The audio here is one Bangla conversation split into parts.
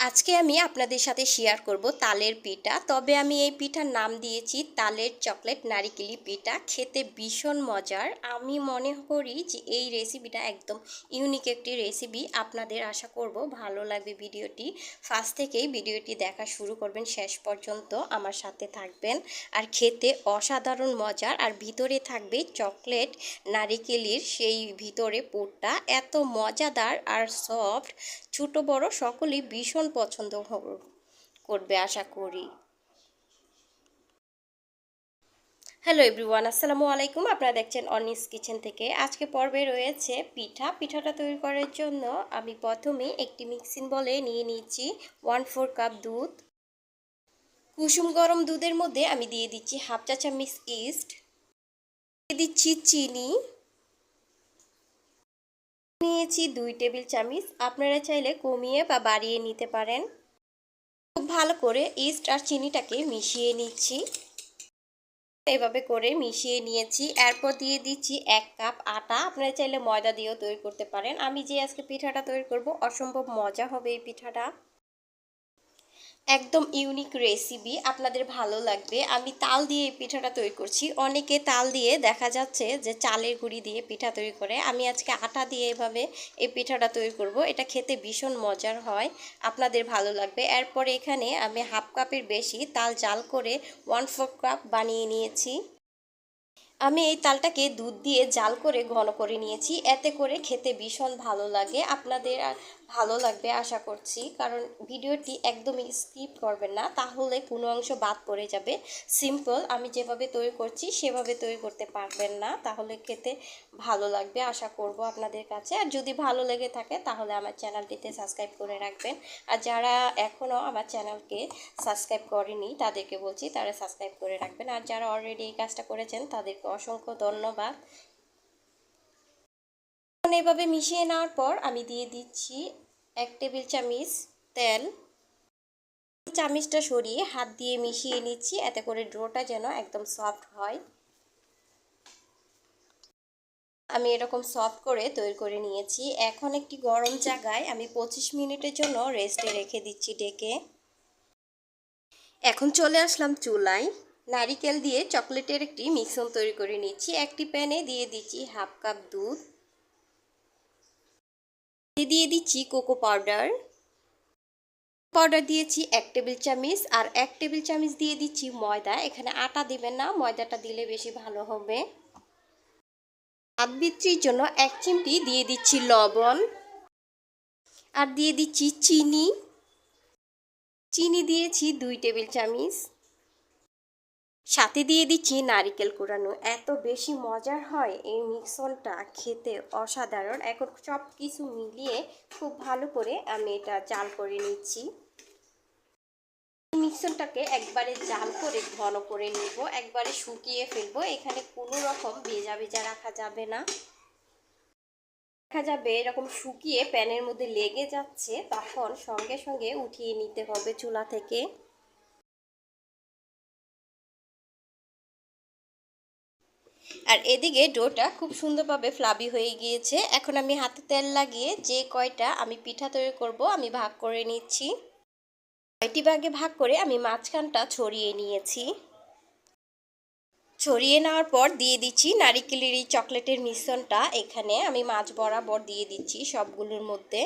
আজকে আমি আপনাদের সাথে শেয়ার করব তালের পিঠা। তবে আমি এই পিঠার নাম দিয়েছি তালের চকলেট নারিকেলি পিঠা। খেতে ভীষণ মজার। আমি মনে করি যে এই রেসিপিটা একদম ইউনিক একটি রেসিপি আপনাদের আশা করব ভালো লাগবে ভিডিওটি। ফার্স্ট থেকেই ভিডিওটি দেখা শুরু করবেন, শেষ পর্যন্ত আমার সাথে থাকবেন। আর খেতে অসাধারণ মজার। আর ভিতরে থাকবে চকলেট নারিকেলির সেই ভিতরে পুরটা। এত মজাদার আর সফট ছোট বড় সকলেই ভীষণ পছন্দ করবে, আশা করি। হ্যালো এভরিওয়ান আসসালামু আলাইকুম। আপনারা দেখছেন অনিস কিচেন থেকে। আজকে পর্বে রয়েছে পিঠা। পিঠাটা তৈরি করার জন্য আমি প্রথমে একটি মিক্সিং বলে নিয়ে নিচ্ছি ওয়ান ফোর কাপ দুধ। কুসুম গরম দুধের মধ্যে আমি দিয়ে দিচ্ছি হাফ চা ইস্ট দিয়ে দিচ্ছি চিনি। নিয়েছি দুই টেবিল চামিচ। আপনারা চাইলে কমিয়ে বা বাড়িয়ে নিতে পারেন। খুব ভালো করে ইস্ট আর চিনিটাকে মিশিয়ে নিচ্ছি। এভাবে করে মিশিয়ে নিয়েছি। এরপর দিয়ে দিচ্ছি এক কাপ আটা। আপনারা চাইলে ময়দা দিয়েও তৈরি করতে পারেন। আমি যে আজকে পিঠাটা তৈরি করব, অসম্ভব মজা হবে এই পিঠাটা। একদম ইউনিক রেসিপি আপনাদের ভালো লাগবে। আমি তাল দিয়ে এই পিঠাটা তৈরি করছি। অনেকে তাল দিয়ে দেখা যাচ্ছে যে চালের গুঁড়ি দিয়ে পিঠা তৈরি করে। আমি আজকে আটা দিয়ে এভাবে এই পিঠাটা তৈরি করব। এটা খেতে ভীষণ মজার হয়। আপনাদের ভালো লাগবে। এরপরে এখানে আমি হাফ কাপের বেশি তাল জাল করে ওয়ান ফোর কাপ বানিয়ে নিয়েছি। আমি এই তালটাকে দুধ দিয়ে জাল করে ঘন করে নিয়েছি। এতে করে খেতে ভীষণ ভালো লাগে। আপনাদের ভালো লাগবে আশা করছি। কারণ ভিডিওটি একদমই স্কিপ করবেন না, তাহলে কোনো অংশ বাদ পড়ে যাবে। সিম্পল, আমি যেভাবে তৈরি করছি, সেভাবে তৈরি করতে পারবেন না, তাহলে খেতে ভালো লাগবে আশা করব আপনাদের কাছে। আর যদি ভালো লেগে থাকে, তাহলে আমার চ্যানেলটিতে সাবস্ক্রাইব করে রাখবেন। আর যারা এখনও আমার চ্যানেলকে সাবস্ক্রাইব করেনি, তাদেরকে বলছি তারা সাবস্ক্রাইব করে রাখবেন। আর যারা অলরেডি এই কাজটা করেছেন, তাদেরকে অসংখ্য ধন্যবাদ। এখন এভাবে মিশিয়ে নেওয়ার পর আমি দিয়ে দিচ্ছি এক টেবিল চামচ তেল। চামিচটা সরিয়ে হাত দিয়ে মিশিয়ে নিচ্ছি, এতে করে ড্রোটা যেন একদম সফট হয়। আমি এরকম সফট করে তৈরি করে নিয়েছি। এখন একটি গরম জায়গায় আমি পঁচিশ মিনিটের জন্য রেস্টে রেখে দিচ্ছি ডেকে। এখন চলে আসলাম চুলায়। নারিকেল দিয়ে চকলেটের একটি মিশ্রণ তৈরি করে নিচ্ছি। একটি প্যানে দিয়ে দিচ্ছি হাফ কাপ দুধ। দিয়ে দিচ্ছি কোকো পাউডার। পাউডার দিয়েছি এক টেবিল চামচ আর এক টেবিল চামচ দিয়ে দিচ্ছি ময়দা। এখানে আটা দিবেন না, ময়দাটা দিলে বেশি ভালো হবে। হাত বিত্রির জন্য এক চিমটি দিয়ে দিচ্ছি লবণ আর দিয়ে দিচ্ছি চিনি। চিনি দিয়েছি দুই টেবিল চামচ। সাথে দিয়ে দিচ্ছি নারিকেল কোরানো এত বেশি মজার হয় এই মিক্সলটা খেতে, অসাধারণ। এখন সব কিছু মিলিয়ে খুব ভালো করে আমি এটা জাল করে নিচ্ছি। মিক্সনটাকে একবারে জাল করে, ঘন করে নিব। একবারে শুকিয়ে ফেলব। এখানে কোনো রকম ভেজা ভেজা রাখা যাবে না। দেখা যাবে এরকম শুকিয়ে প্যানের মধ্যে লেগে যাচ্ছে। তখন সঙ্গে সঙ্গে উঠিয়ে নিতে হবে চুলা থেকে। আর এদিকে ডোটা খুব সুন্দরভাবে ফ্লাবি হয়ে গিয়েছে। এখন আমি হাতে তেল লাগিয়ে যে কয়টা আমি পিঠা তৈরি করব আমি ভাগ করে নিচ্ছি। কয়টি ভাগে ভাগ করে আমি মাঝখানটা ছড়িয়ে নিয়েছি। ছড়িয়ে নেওয়ার পর দিয়ে দিচ্ছি নারিকেলের এই চকলেটের মিশ্রণটা। এখানে আমি মাছ বরাবর দিয়ে দিচ্ছি সবগুলোর মধ্যে।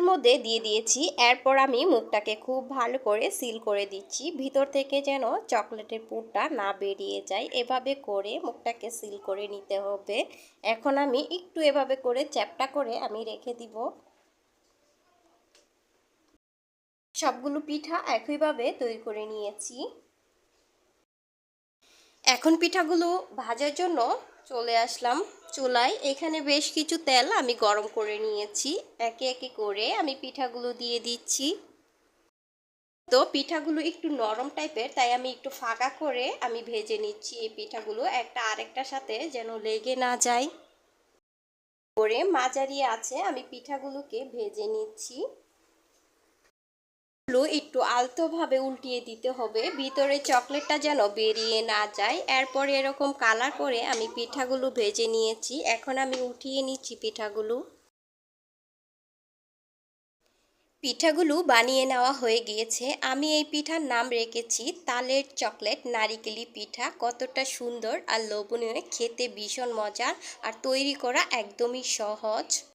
এর মধ্যে দিয়ে দিয়েছি। এরপর আমি মুখটাকে খুব ভালো করে সিল করে দিচ্ছি। ভিতর থেকে যেন চকলেটের পুরটা না বেরিয়ে যায়। এভাবে করে মুখটাকে সিল করে নিতে হবে। এখন আমি একটু এভাবে করে চ্যাপটা করে আমি রেখে দিব। সবগুলো পিঠা একইভাবে তৈরি করে নিয়েছি। এখন পিঠাগুলো ভাজার জন্য চলে আসলাম চুলায়। এখানে বেশ কিছু তেল আমি গরম করে নিয়েছি। একে একে করে আমি পিঠাগুলো দিয়ে দিচ্ছি। তো পিঠাগুলো একটু নরম টাইপের, তাই আমি একটু ফাঁকা করে আমি ভেজে নিচ্ছি এই পিঠাগুলো। একটা আরেকটার সাথে যেন লেগে না যায়। করে মাঝারি আছে আমি পিঠাগুলোকে ভেজে নিচ্ছি। একটু আলতোভাবে উল্টিয়ে দিতে হবে। ভিতরে চকলেটটা যেন বেরিয়ে না যায়। এরপর এরকম কালার করে আমি পিঠাগুলো ভেজে নিয়েছি। এখন আমি উঠিয়ে নিচ্ছি পিঠাগুলো। পিঠাগুলো বানিয়ে নেওয়া হয়ে গিয়েছে। আমি এই পিঠার নাম রেখেছি, তালের চকলেট নারিকেলি পিঠা। কতটা সুন্দর আর লোভনীয়, খেতে ভীষণ মজার আর তৈরি করা একদমই সহজ।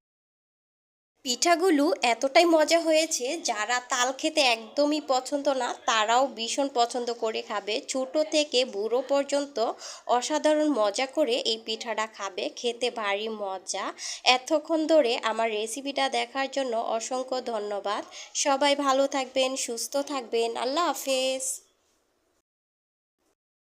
পিঠাগুলো এতটাই মজা হয়েছে, যারা তাল খেতে একদমই পছন্দ না, তারাও ভীষণ পছন্দ করে খাবে। ছোট থেকে বুড়ো পর্যন্ত অসাধারণ মজা করে এই পিঠাটা খাবে। খেতে ভারী মজা। এতক্ষণ ধরে আমার রেসিপিটা দেখার জন্য অসংখ্য ধন্যবাদ। সবাই ভালো থাকবেন, সুস্থ থাকবেন। আল্লাহ হাফেজ।